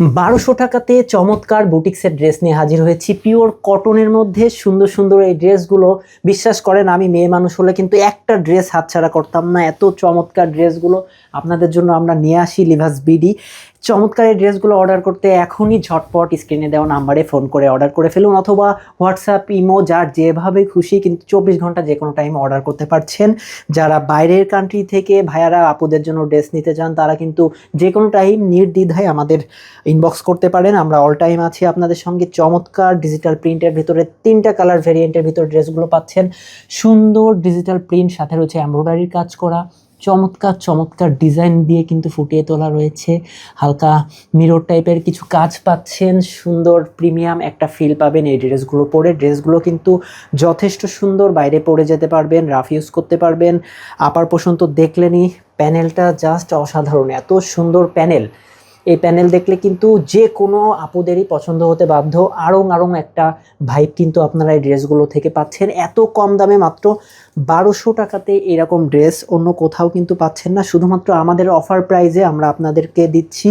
বারোশো টাকাতে চমৎকার বুটিক্সের ড্রেস নিয়ে হাজির হয়েছি। পিওর কটনের মধ্যে সুন্দর সুন্দর এই ড্রেসগুলো, বিশ্বাস করেন আমি মেয়ে মানুষ হলে কিন্তু একটা ড্রেস হাতছাড়া করতাম না। এত চমৎকার ড্রেসগুলো আপনাদের জন্য আমরা নিয়ে আসি লিভাস বিডি। চমৎকার এই ড্রেসগুলো অর্ডার করতে এখনই ঝটপট স্ক্রিনে দেওয়া নাম্বারে ফোন করে অর্ডার করে ফেলুন অথবা হোয়াটসঅ্যাপ ইমো যার যেভাবে খুশি কিন্তু চব্বিশ ঘণ্টা যে কোনো টাইম অর্ডার করতে পারছেন। যারা বাইরের কান্ট্রি থেকে ভাইয়ারা আপুদের জন্য ড্রেস নিতে চান, তারা কিন্তু যে কোনো টাইম নির্দ্বিধায় আমাদের ইনবক্স করতে পারেন। আমরা অল টাইম আছি আপনাদের সঙ্গে। চমৎকার ডিজিটাল প্রিন্টের ভিতরে তিনটা কালার ভেরিয়েন্টের ভিতরে ড্রেসগুলো পাচ্ছেন। সুন্দর ডিজিটাল প্রিন্ট সাথে রয়েছে এমব্রয়ডারির কাজ করা। চমৎকার চমৎকার ডিজাইন দিয়ে কিন্তু ফুটিয়ে তোলা রয়েছে। হালকা মিরর টাইপের কিছু কাজ পাচ্ছেন, সুন্দর প্রিমিয়াম একটা ফিল পাবেন এই ড্রেসগুলো পরে ড্রেসগুলো কিন্তু যথেষ্ট সুন্দর, বাইরে পরে যেতে পারবেন রাফ ইউজ করতে পারবেন। আপার পর্যন্ত দেখলেনই প্যানেলটা জাস্ট অসাধারণ, এত সুন্দর প্যানেল এই প্যানেল দেখলে কিন্তু যে কোনো আপুদেরই পছন্দ হতে বাধ্য। আড়ং আড়ং একটা ভাইব কিন্তু আপনারা এই ড্রেসগুলো থেকে পাচ্ছেন। এত কম দামে মাত্র বারোশো টাকাতে এরকম ড্রেস অন্য কোথাও কিন্তু পাচ্ছেন না। শুধুমাত্র আমাদের অফার প্রাইজে আমরা আপনাদেরকে দিচ্ছি।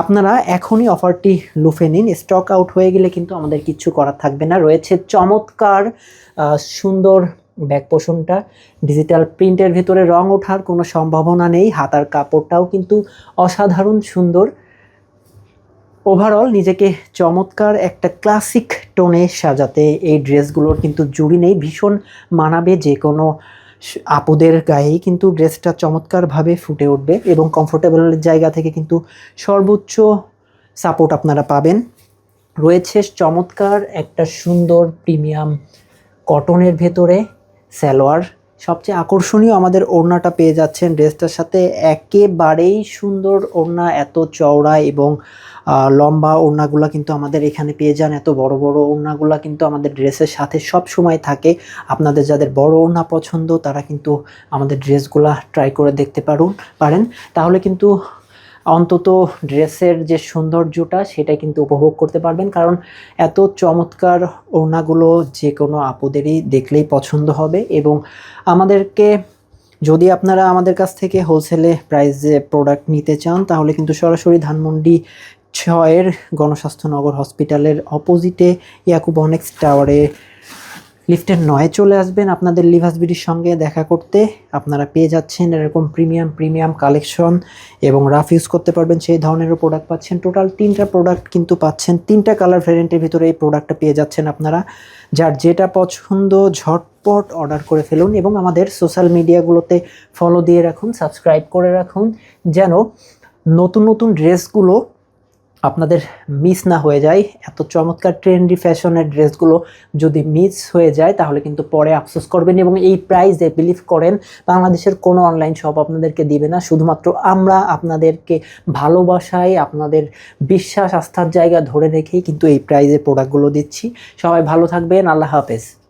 আপনারা এখনই অফারটি লুফে নিন। স্টক আউট হয়ে গেলে কিন্তু আমাদের কিচ্ছু করার থাকবে না। রয়েছে চমৎকার সুন্দর ব্যাক পোষণটা ডিজিটাল প্রিন্টের ভেতরে রং ওঠার কোনো সম্ভাবনা নেই, হাতার কাপড়টাও কিন্তু অসাধারণ সুন্দর। ওভারঅল নিজেকে চমৎকার একটা ক্লাসিক টোনে সাজাতে এই ড্রেসগুলোর কিন্তু জুড়ি নেই, ভীষণ মানাবে যে কোনো আপুদের গায়েই কিন্তু ড্রেসটা চমৎকারভাবে ফুটে উঠবে এবং কমফোর্টেবলের জায়গা থেকে কিন্তু সর্বোচ্চ সাপোর্ট আপনারা পাবেন। রয়েছে চমৎকার একটা সুন্দর প্রিমিয়াম কটনের ভেতরে সালোয়ার। সবচেয়ে আকর্ষণীয় আমাদের ওড়নাটা পেয়ে যাচ্ছেন ড্রেসটার সাথে। একেবারেই সুন্দর ওড়না, এত চওড়া এবং লম্বা ওড়নাগুলা কিন্তু আমাদের এখানে পেয়ে যান। এত বড় বড় ওড়নাগুলা কিন্তু আমাদের ড্রেসের সাথে সব সময় থাকে। আপনাদের যাদের বড় ওড়না পছন্দ, তারা কিন্তু আমাদের ড্রেসগুলা ট্রাই করে দেখতে পারুন, পারেন। তাহলে কিন্তু অন্তত ড্রেসের যে সৌন্দর্যটা, সেটা কিন্তু উপভোগ করতে পারবেন। কারণ এত চমৎকার ওড়নাগুলো যে কোনো আপুদেরই দেখলেই পছন্দ হবে এবং আমাদেরকে যদি আপনারা আমাদের কাছ থেকে হোলসেলে প্রাইসে প্রোডাক্ট নিতে চান, তাহলে কিন্তু সরাসরি ধানমন্ডি ছয়ের গণস্বাস্থ্যনগর হসপিটালের অপোজিটে ইয়াকুব অনেক্স টাওয়ারে লিফটের নয়ে চলে আসবেন আপনাদের লিভাস বিডির সঙ্গে দেখা করতে। আপনারা পেয়ে যাচ্ছেন এরকম প্রিমিয়াম প্রিমিয়াম কালেকশন এবং রাফ ইউজ করতে পারবেন সেই ধরনেরও প্রোডাক্ট পাচ্ছেন। টোটাল তিনটা প্রোডাক্ট কিন্তু পাচ্ছেন। তিনটা কালার ভ্যারিয়েন্টের ভিতরে এই প্রোডাক্টটা পেয়ে যাচ্ছেন আপনারা। যার যেটা পছন্দ, ঝটপট অর্ডার করে ফেলুন এবং আমাদের সোশ্যাল মিডিয়াগুলোতে ফলো দিয়ে রাখুন সাবস্ক্রাইব করে রাখুন, যেন নতুন নতুন ড্রেসগুলো আপনাদের মিস না হয়ে যায়, এত চমৎকার ট্রেন্ডি ফ্যাশনের ড্রেসগুলো যদি মিস হয়ে যায়, তাহলে কিন্তু পরে আফসোস করবেন এবং এই প্রাইসে বিলিভ করেন, বাংলাদেশের কোনো অনলাইন শপ আপনাদেরকে দিবে না। শুধুমাত্র আমরা আপনাদেরকে ভালোবাসায়, আপনাদের বিশ্বাস, আস্থার জায়গা ধরে রেখেই কিন্তু এই প্রাইজে প্রোডাক্টগুলো দিচ্ছি। সবাই ভালো থাকবেন, আল্লাহ হাফেজ।